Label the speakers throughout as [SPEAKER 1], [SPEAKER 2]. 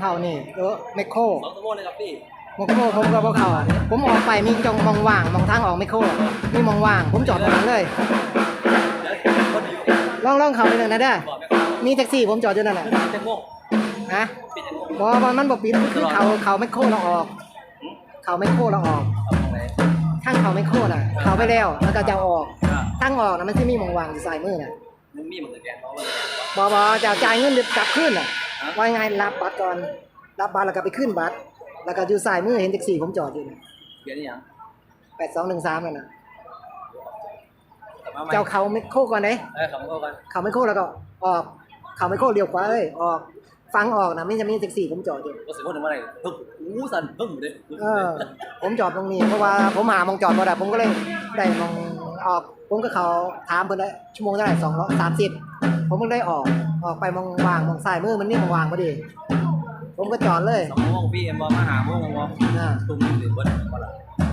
[SPEAKER 1] เขานี่เออไมโคร
[SPEAKER 2] สองชั่วโมงเลยครับพี่
[SPEAKER 1] ไมโครผมก็บ่เข้าผมออกไปมีจงมองว่างมองทางออกไมโครมีมองว่าง ผมจอดตรงนั้นเลย
[SPEAKER 2] เดี๋ยวคนอยู่
[SPEAKER 1] ลองลองเข้าไปเลยนะเด้อ
[SPEAKER 2] บอกไม่เข้า
[SPEAKER 1] มีแท็กซี่ผมจอดอยู่นั่นแหละ
[SPEAKER 2] ปิดจะงง
[SPEAKER 1] ฮะ
[SPEAKER 2] ปิดจะงง
[SPEAKER 1] บ่บ่มันบ่ปิดคือเขาเขาไมโครเราออก เขาไมโครเราออก
[SPEAKER 2] ทำตรงไหน
[SPEAKER 1] ทางเขาไมโครน่ะ เขาไปแล้วแล้วก็จะเอาออก
[SPEAKER 2] อ่า
[SPEAKER 1] ทางออกน่ะมันสิมีมองว่างอยู่ซ้ายมือน่ะ
[SPEAKER 2] มึงมีมันจะแกนเขาเลย
[SPEAKER 1] บอบอจะจ่ายเงินเดือนกลับขึ้นอะ
[SPEAKER 2] ฮะ
[SPEAKER 1] ว่ายังไงรับบัตรก่อนรับบัตรแล้วก็ไปขึ้นบัตร แล้วก็อยู่สายมือเห็นแท็กซี่ผมจอดอยู่
[SPEAKER 2] เขียนนี่ยัง
[SPEAKER 1] แปดสองหนึ่งสามนั่นนะ
[SPEAKER 2] กลับมาใหม่
[SPEAKER 1] เจ้าเขาไม่โคก่อนเลย
[SPEAKER 2] เออขับมาเข้ากัน
[SPEAKER 1] เขาไม่โคแล้วก็ออก เขาไม่โคเลี้ยวขวาเลยออกฟังออกนะไม่จะมีแท็กซี่ผมจอดอยู่
[SPEAKER 2] รู้สึกว่าถึงเมื่อไหร่พึ่งอู้สั่นพึ่งเลย
[SPEAKER 1] เออ ผมจอดตรงนี้เพราะว่าผมหามองจอดบ่ได้ผมก็เลยได้มอง ออกผมก็เขาถามเพิ่นได้ชั่วโมงเท่าไหร่สองร้อยสามสิบผมก็ได้ออกออกไปมองวางมองซ้ายมือมันนี่มองวางพอดี ผมก็จอดเลย
[SPEAKER 2] สองโมงพี่เอ็มบอมาหาโมงมอง
[SPEAKER 1] อ่า
[SPEAKER 2] ตุ้มหรือเบิ้ลมาละ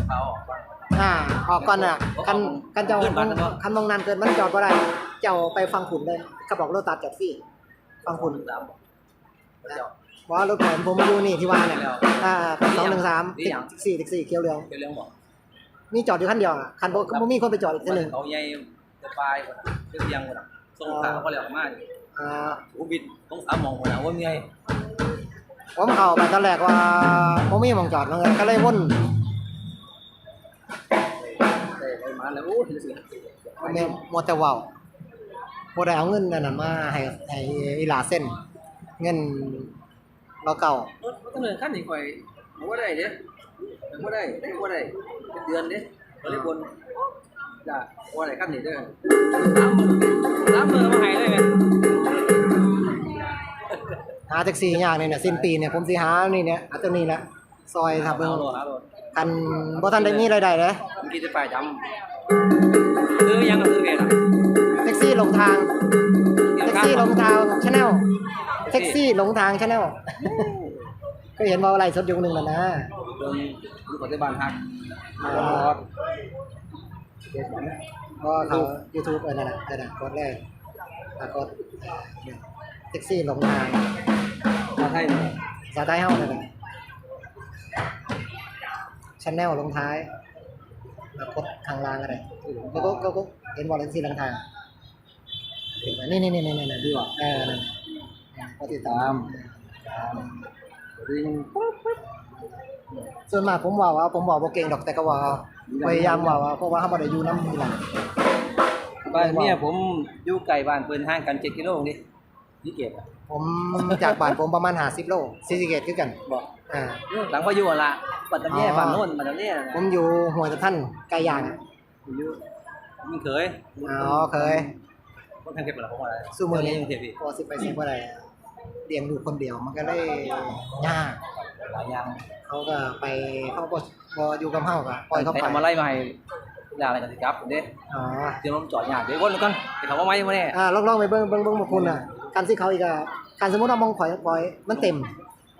[SPEAKER 2] เขาออกบ้าง
[SPEAKER 1] อ่าออกก่อนน่ะคันคันเจ้า
[SPEAKER 2] ขึ้นบ้านแล้วก็
[SPEAKER 1] คันมองนานเกินมันจอดบ่ได้ เจ้าไปฟังขุนเลยเขาบอกรถตัดจอดฟรีฟังขุน
[SPEAKER 2] สามเจ้า
[SPEAKER 1] บอกว่ารถผมผมมาอยู่นี่ที่ว่าเนี่ย
[SPEAKER 2] แล้ว
[SPEAKER 1] อ่าสองหนึ่งสาม
[SPEAKER 2] นี่ยัง
[SPEAKER 1] สี่ติ๊กสี่เขียวเหลือง
[SPEAKER 2] เป็นเรื่องบอก
[SPEAKER 1] มีจอดอยู่คันเดียวอะคันบ่บ่มีคนไปจอดอีกทีหนึ่ง
[SPEAKER 2] เขาใหญ่จะปลายเรื่องยังคนส่งขาเขาเลยออกมา
[SPEAKER 1] อ่า
[SPEAKER 2] อุบิดต้องสามมองคนนะว่าไง
[SPEAKER 1] ผมเข้าไปตอนแรกว่าผมมีหมองจอดมันก็เลยวน
[SPEAKER 2] แต่ไปมาแล้วโอ้เห็นสิ
[SPEAKER 1] แม่มัวแต่เว้าบ่ได้เอาเงินนั่นน่ะมาให้ให้อีหลาเส้น เงินเราเก่า
[SPEAKER 2] รถต้องเดินขั้นนี้คอยว่าได้เด้ว่าได้ได้ว่าได้ เป็นเดือนเด้บริบนจ้ะว่าได้ขั้นนี้เด้อสามมือมาหายเลยไง
[SPEAKER 1] หาแท็กซี่ยากนี่เนี่ยสิ้นปีเนี่ยผมสิหานี่เนี่ยเอาตัวนี้แหละซอยถ้าเบิ่ง
[SPEAKER 2] เอาโลหาโล
[SPEAKER 1] คันบ่ทันได้มีรายได้เลย
[SPEAKER 2] เมื่อกี้จะไปจำซื้อยังก็ซื้อเพจอะ
[SPEAKER 1] แท็กซี่หลงทางแท็กซี่หลงทางชาแนลแท็กซี่หลงทางชาแนลก็เห็นว่าอะไรสดอยู่หนึ่งแล้วนะ
[SPEAKER 2] เดินอยู่ปัจจุบันฮัก
[SPEAKER 1] อ่
[SPEAKER 2] ราถ
[SPEAKER 1] ก็เขา YouTube เออนั่นน่ะนั่นน่ะกดเลยอะกดเนี่ยแท็กซี่หลงทาง
[SPEAKER 2] มาให้
[SPEAKER 1] ภาษาไทยเฮานั่นน่ะชาแนลลงท้ายแล้วกดทางล่างก็ได้แล้วก็ก็ก็เห็นว่าแท็กซี่หลงทางเห็นไหมนี่นี่นี่นี่นี่ดีว่ะเออนั่นก็ติดตาม
[SPEAKER 2] ริง
[SPEAKER 1] ส่วนมากผมว่าว่าผมบอกบ่เก่งดอกแต่ก็ว่าพยายามว่าว่าเพราะว่าเฮาบ่ได้อยู่นำนี่ล่ะ
[SPEAKER 2] บ้านเนี่ยผมอยู่ไกลบ้านเปินห้างกัน7กิโลนี่นี่เกตอะ
[SPEAKER 1] ผมจากบ้านผมประมาณ50โลศรีสะเกษคือกัน
[SPEAKER 2] บอก
[SPEAKER 1] อ่า
[SPEAKER 2] หลังพายุอะละปัตตานีบ้านโน้นปัตตานี
[SPEAKER 1] ผมอยู่หัวตะท่านไก่ย่าง
[SPEAKER 2] อยู่มึงเคย
[SPEAKER 1] อ๋อเคย
[SPEAKER 2] คนทางเก็บหลังผมอะไร
[SPEAKER 1] สู้มือนี้
[SPEAKER 2] ยังเทียบพี่
[SPEAKER 1] พอสิไปสิบ่ได้ เลี้ยงลูกคนเดียวมันก็เลยยาก
[SPEAKER 2] หลายอย่าง
[SPEAKER 1] เขาก็ไปเขาบ่บ่อยู่กับเฮาก็ปล่อยเขา
[SPEAKER 2] ไป
[SPEAKER 1] ไป
[SPEAKER 2] ทำอะไรมาให้ยาอะไรกันสิครับเด้
[SPEAKER 1] อ๋อ
[SPEAKER 2] เดี๋ยวผมจอดยากเดี๋ยววนกันไปถามว่าไม่มาแน่
[SPEAKER 1] อ่าลองๆไปเบิ่งเบิ่งเบิ่งบ่คุณน่ะคันสิเขาอีกอะคันสมมุติว่ามองข่อยปล่อยมันเต็ม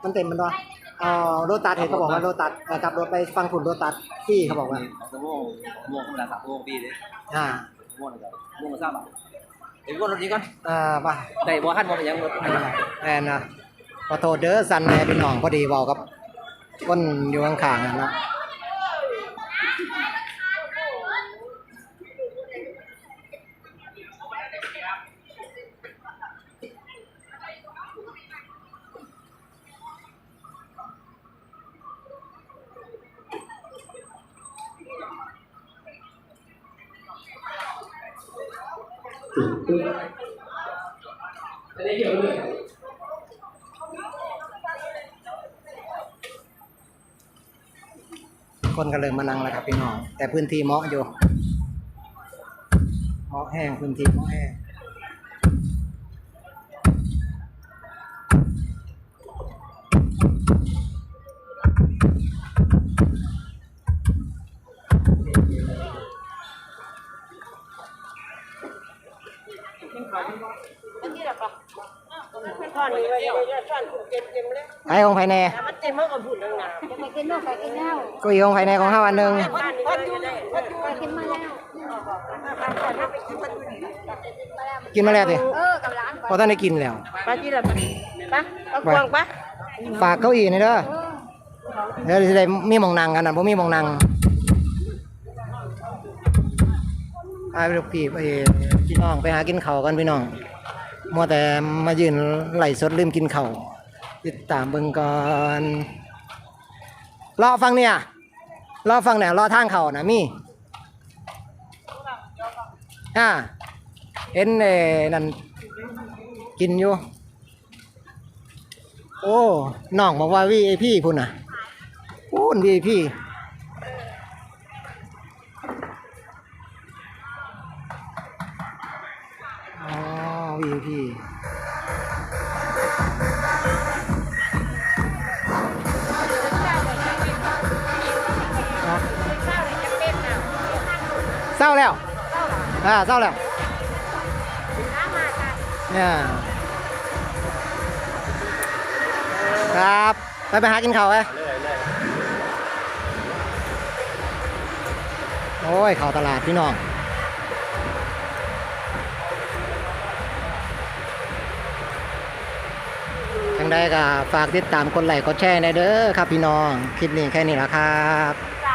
[SPEAKER 1] มันเต็มมันว่าเอ่อโรตัสเห็นเขาบอกว่าโรตัสเอ่อกลับรถไปฟังฝุ่นโรตัสที่เขาบอกว่า
[SPEAKER 2] สองชั่วโมงสองชั่วโมงธรรมดาสามชั่วโมงปีเด้
[SPEAKER 1] อ่า
[SPEAKER 2] ชั่วโมงอะไรชั่วโมงละสามบาท เดี๋ยววนรถนี้ก่อน
[SPEAKER 1] อ่าป่ะ
[SPEAKER 2] ได้บ่ทันบ่เป็นหยังรถ
[SPEAKER 1] แอนนะขอโทษเด้อสันแหน่พี่น้องพอดีเว้ากับคนอยู่ข้างๆนั่นนะ คนก็เลยมมานั่งแล้วครับพี่น้อง แต่พื้นที่เหมาะอยู่เหมาะแห้งพื้นที่เหมาะแห้ง ไอ้ของภายใน
[SPEAKER 3] มันเต็มมากกว่าผุนตั้งนาน
[SPEAKER 4] จะไปกินนอกไปกินแล้ว
[SPEAKER 1] ก็อีกของภายในของเฮาอันหนึง
[SPEAKER 3] บ้านนี้ก็อยู่ได้
[SPEAKER 4] ไปกินมาแล้ว
[SPEAKER 1] กินมาแล้วสิ
[SPEAKER 4] เออกับร้าน
[SPEAKER 1] พอท่านได้กินแล้ว
[SPEAKER 3] ไปที่ละไปเอากวางปะ
[SPEAKER 1] ฝากเก้าอี้หนี่อยเด้อเดี๋ยวจะได้มีหมองนั่งกันนะผมมีหมองนั่งพาไปลูกพี่ไปพี่น้องไปหากินข้าวกันพี่น้องมัวแต่มายืนไหลฟ์สดลืมกินข้าว ติดตามเบิ่งก่อนรอฟังเนี่ยรอฟังเนี่ยรอทางเขานะมีอ่าเอ็นเอนั่นกินอยู่ โอ้น้องบอกว่า VIP พุ่นน่ะพูน VIP อ๋อ VIP เศร้าแล้วอ่าเศร้าแล้วเนี่ยครับ ไปไปหากินข้าวไปโอ้ยเข้าตลาดพี่น้องจังได้ก็ฝากติดตามกดไลค์กดแชร์ในเด้อครับพี่น้อง คลิปนี้แค่นี้ละครับ